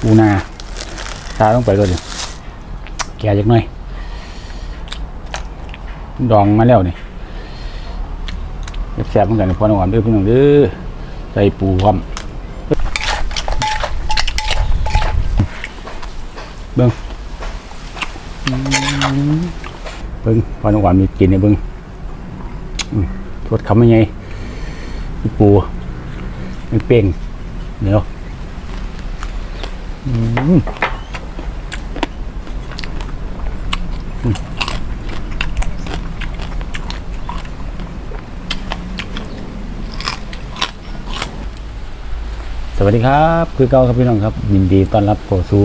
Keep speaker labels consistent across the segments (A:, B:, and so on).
A: ปูนาตาต้องไปเลยแกะจักหน่อย ดองมาแล้วนี่แซ่บเหมือนกันพอนองหวานด้อพี่น้องเด้อใส่ปูพร้อมเบิ้งเบิ้งพอนองหวานมีกินเนี่ยเบิ้งทวดคำยังไงปูมีเป้งเดี๋ยว สวัสดีครับ คือเก้าครับพี่น้องครับ ยินดีต้อนรับเข้าสู่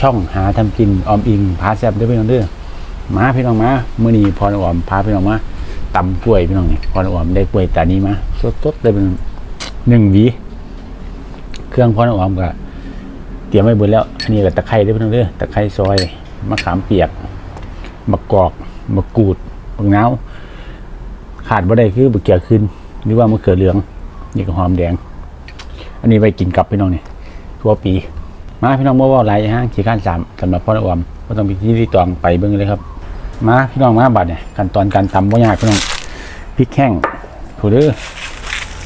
A: ช่องหาทำกินออมอิงพาแซบเด้วยพี่น้องเด้อมาพี่น้องมาเมื่อนี้พรออมพาพี่น้องมาตำกล้วยพี่น้องนี่พรออมได้กล้วยตานี้มาสดๆเลยเป็นหนึ่งหวีเครื่องพรออมก็เตรียมไว้เบนแล้วอันนี้ก็ตะไคร้ด้วยพี่น้องเด้อตะไคร้ซอยมะขามเปียกมะกอกมะกรูดมะนาวขาดบ่ได้คือมะเขือขึ้นหรือว่ามะเขือเหลือง นี่ก็หอมแดง อันนี้ไปกินกับพี่น้องนี่ทั่วปี มาพี่น้องเมื่อว่าไรฮะขี่ข้านสามสำหรับพ่ออวมก็ต้องไปที่ที่ตองไปเบิ้งเลยครับ มาพี่น้องมาบัดเนี่ยขั้นตอนการทำว่ายากพี่น้องพริกแห้งถูเด้อ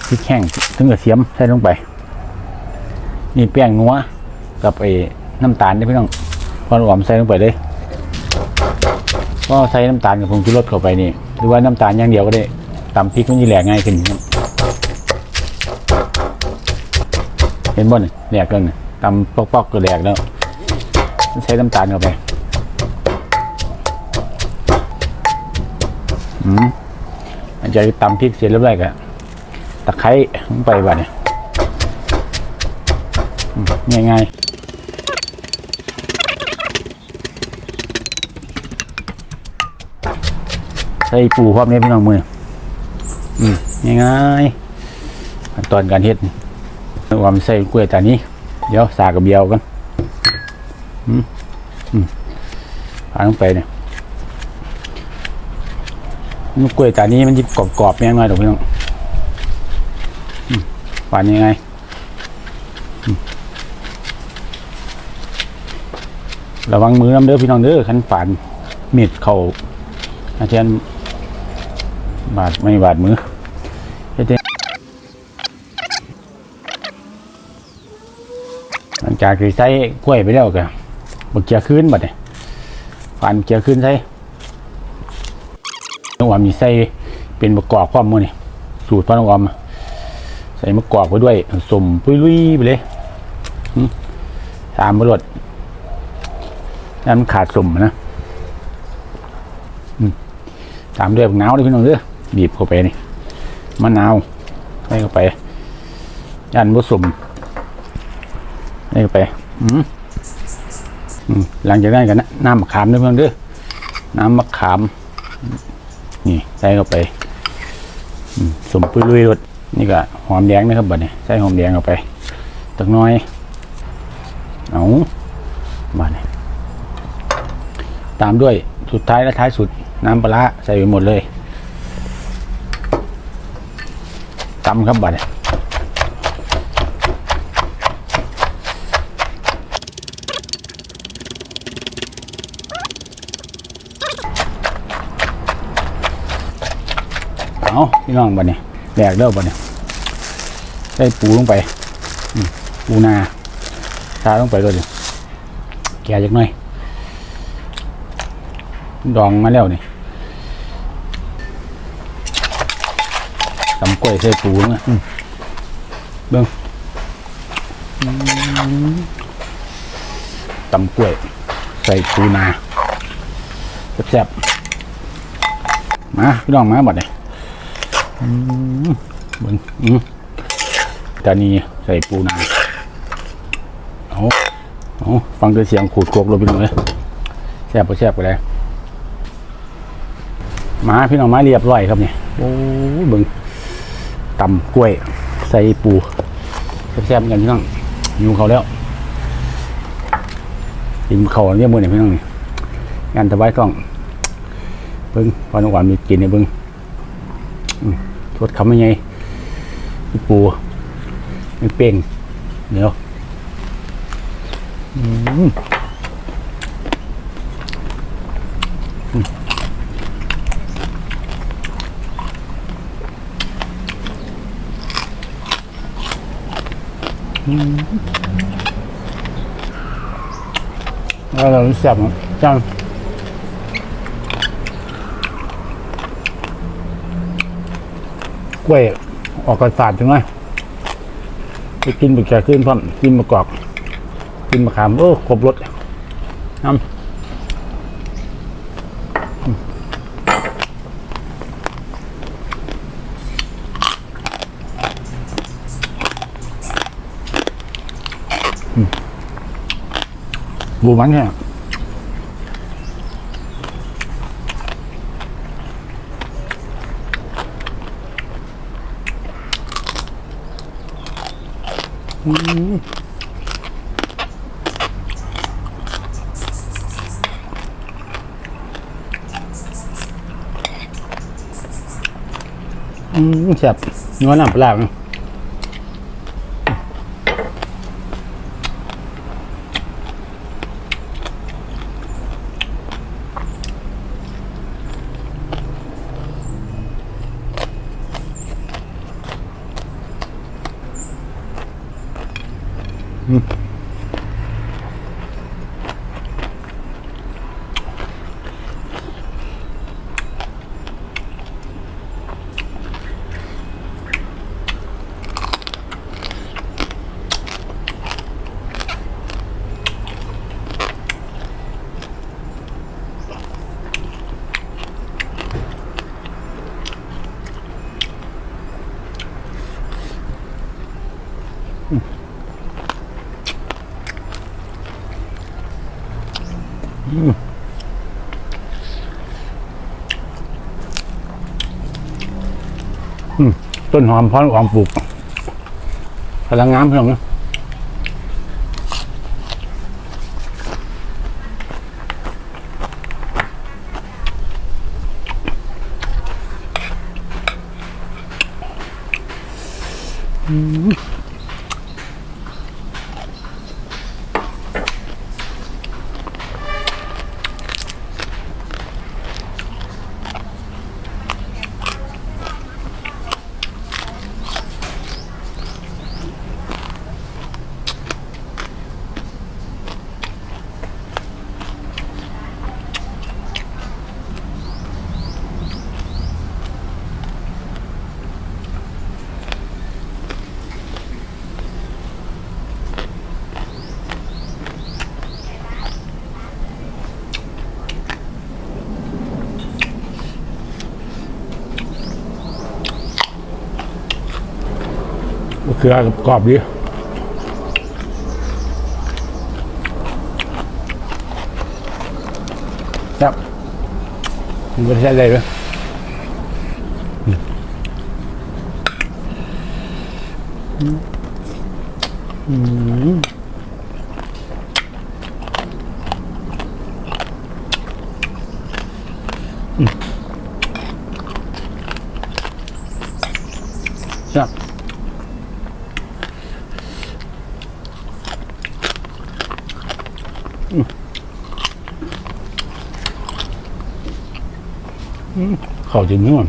A: พริกแห้งถึงกับเสียมใส่ลงไป นี่แป้งนัว กับไอ้น้ำตาลนี่พี่น้องพ่ออวมใส่ลงไปเลยก็ใส่น้ำตาลกับผงชูรสเข้าไปนี่ หรือว่าน้ำตาลอย่างเดียวก็ได้ตำพริกมันจะแหลกง่ายขึ้นเห็นบ่เนี่ยแหลกแล้วเนี่ยตำปอกๆก็แหลกแล้วใช้น้ำตาลเข้าไปอืมอันจะตำพริกเสร็จเรียบร้อยก็ตะไคร้ลงไปบ่เนี่ยง่ายๆ ใส่ปูพร้อมนี้พี่น้องมืออืมง่ายๆขั้นตอนการเฮ็ดวามใส่กล้วยตานี้ เดี๋ยวสากกับเบียวกันอืมอืมผ่านลงไปเนี่ยกล้วยตานี้มันจะกรอบๆแม่งไงดอกพี่น้องอืมฝานยังไงระวังมือน้ำเด้อพี่น้องเด้อขันฝานมีดเข่าอาจารย์ บาดไม่บาดมือจั่งหลังจากที่ใส่กล้วยไปแล้วก็บักเกียร์ขึ้นบัดเนี่ยฟันเกียร์ขึ้นใส่น้องออมนี่ใส่เป็นมะกอกความมือนี่สูตรพ่อน้องอมใส่มะกอกไปด้วยสมปุยลุยไปเลยตามบรดนั่นมันขาดสมนะตามด้วยบักนาวด้วยพี่น้องเด้อ บีบเข้าไปนี่มะนาวใส่เข้าไปยันผสมนี่ไปอืมอืมหลังจากนั้นก็นน้ำมะขามด้วยเพื่อนด้อน้ำมะขาม นี่ใส่เข้าไปอืมสมปุยลุยรสนี่ก็หอมแดงนะครับบัดนี้ใส่หอมแดงเข้าไปตักน้อยเอาบัดนี้ตามด้วยสุดท้ายและท้ายสุดน้ำปลาร้าใส่ไปหมดเลย ตำครับบัดนี้เอาพี่น้องบัดนี้แดกเด้อบัดนี้ได้ปูลงไปปูนาตาลงไปเลยดิแกะจักหน่อย ดองมาแล้วนี่ ตำกล้วยใส่ปูนะอืมเบิ้งอืมตำกล้วย ใส่ปูนาแซ่บๆมาพี่น้องมาบัดนี้อืมเบิ่งอืมตานีใส่ปูนาเอาเอาฟังด้วยเสียงขูดโคกลงไปหน่อยแซ่บปแซ่บไปเลยมาพี่น้องมาเรียบร้อยครับเนี่ยโอ้ยเบิ่ง ตำกล้วย ใส่ปูแซ่บๆเหมือนกันพี่น้องอยู่เขาแล้วกินเขาเนี่ยมือเนี่ยพี่น้องนี่งานตะไว้กล้องเบิ่งพอนองหวานมีกินเนี่ยเบิ่งทวดคำยังไงปูมีเป้งเดี๋ยวอืม แล้วเราแซ่บจังกล้วยออกกระสาดจังไหมไปกินไปแก่ขึ้นพร้อมกินมะกอก กินมะขาม เออครบรสน้ำ บูมันเนี่ยอืมอืมแซ่บนัวน้ำปลาเนา ต้นหอมพร้อมหอมปลูกพลังงามเพียงนะอืม มะเขือกรอบดีครับมันก็ใช้ได้เลยอืมอืมครับ เขาจะนุ่ม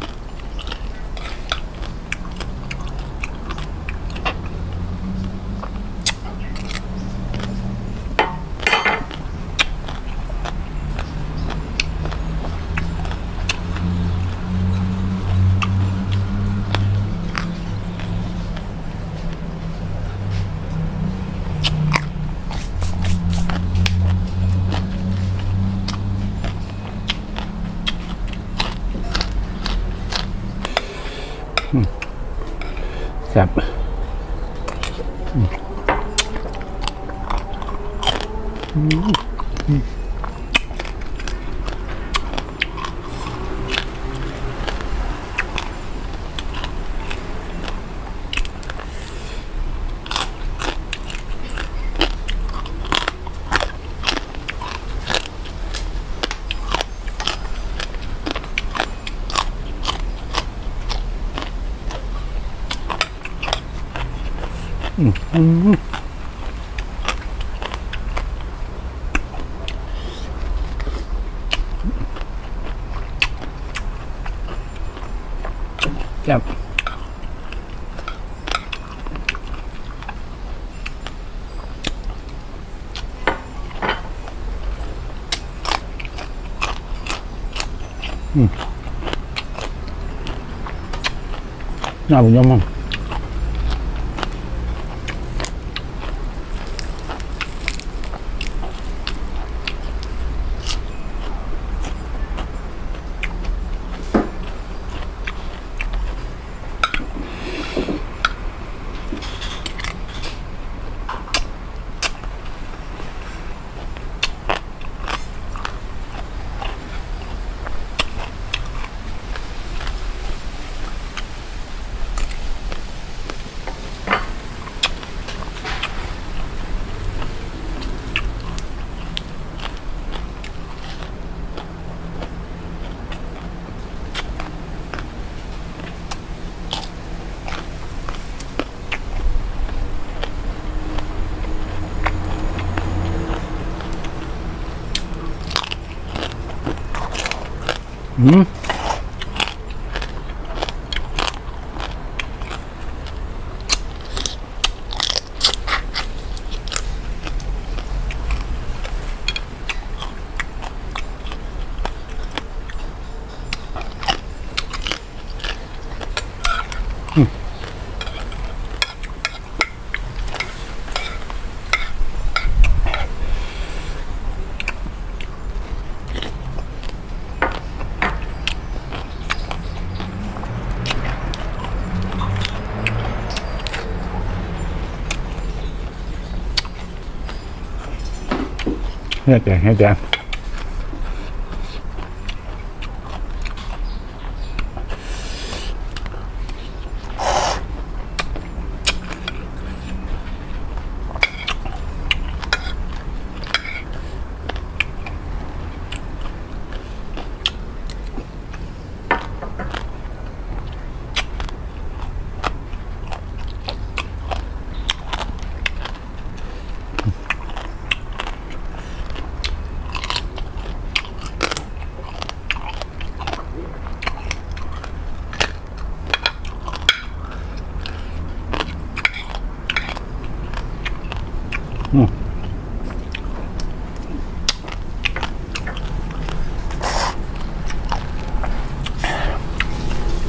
A: 음. 음. 음. แซ่บอืมน่าบุญยอมมั้ง อืม เนี่ยแต่เนี่ยแต่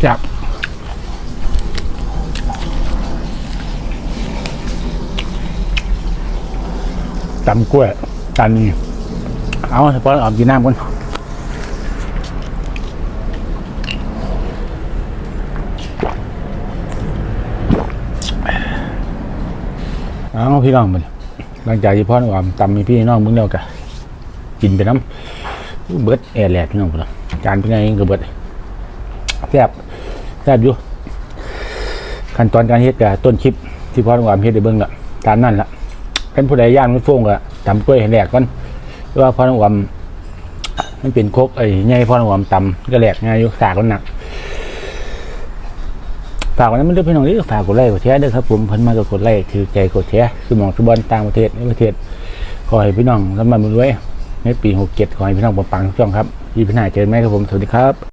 A: จับ ตำกล้วยจานนี้เอาเฉพาะออกกินน้ำก่อนเอาพี่น้องมันหลังจากที่พ่อออมตำมีพี่น้องมึงแล้วกะกินไปน้ำเบิดแอร์แลกพี่น้องพุ่นละจานเป็นไงก็เบิดแซ่บแซ่บอยู่ขั้นตอนการเฮ็ดกับต้นคลิปที่พ่อหวานเฮ็ดได้เบิ่งละตามนั่นละ เป็นผู้ใดย่างมันฟงก็ตำกล้วยแหลกก่อนเพราะว่าพ่อหวานมันเป็นโคกไอ้ใหญ่พ่อหวานตำก็แหลกง่ายอยู่สากมันหนักฝากไว้นั้นมันเด้อพี่น้องนี่ฝากกดไลค์กดแชร์ด้วยครับผมเพิ่นมากกดไลค์ถือใจกดแชร์คือมองทุบอลต่างประเทศในประเทศขอให้พี่น้องสำมันรวยในปี 67ขอให้พี่น้องปังๆช่วงครับยี่พี่หน้าเจอไหมครับผมสวัสดีครับ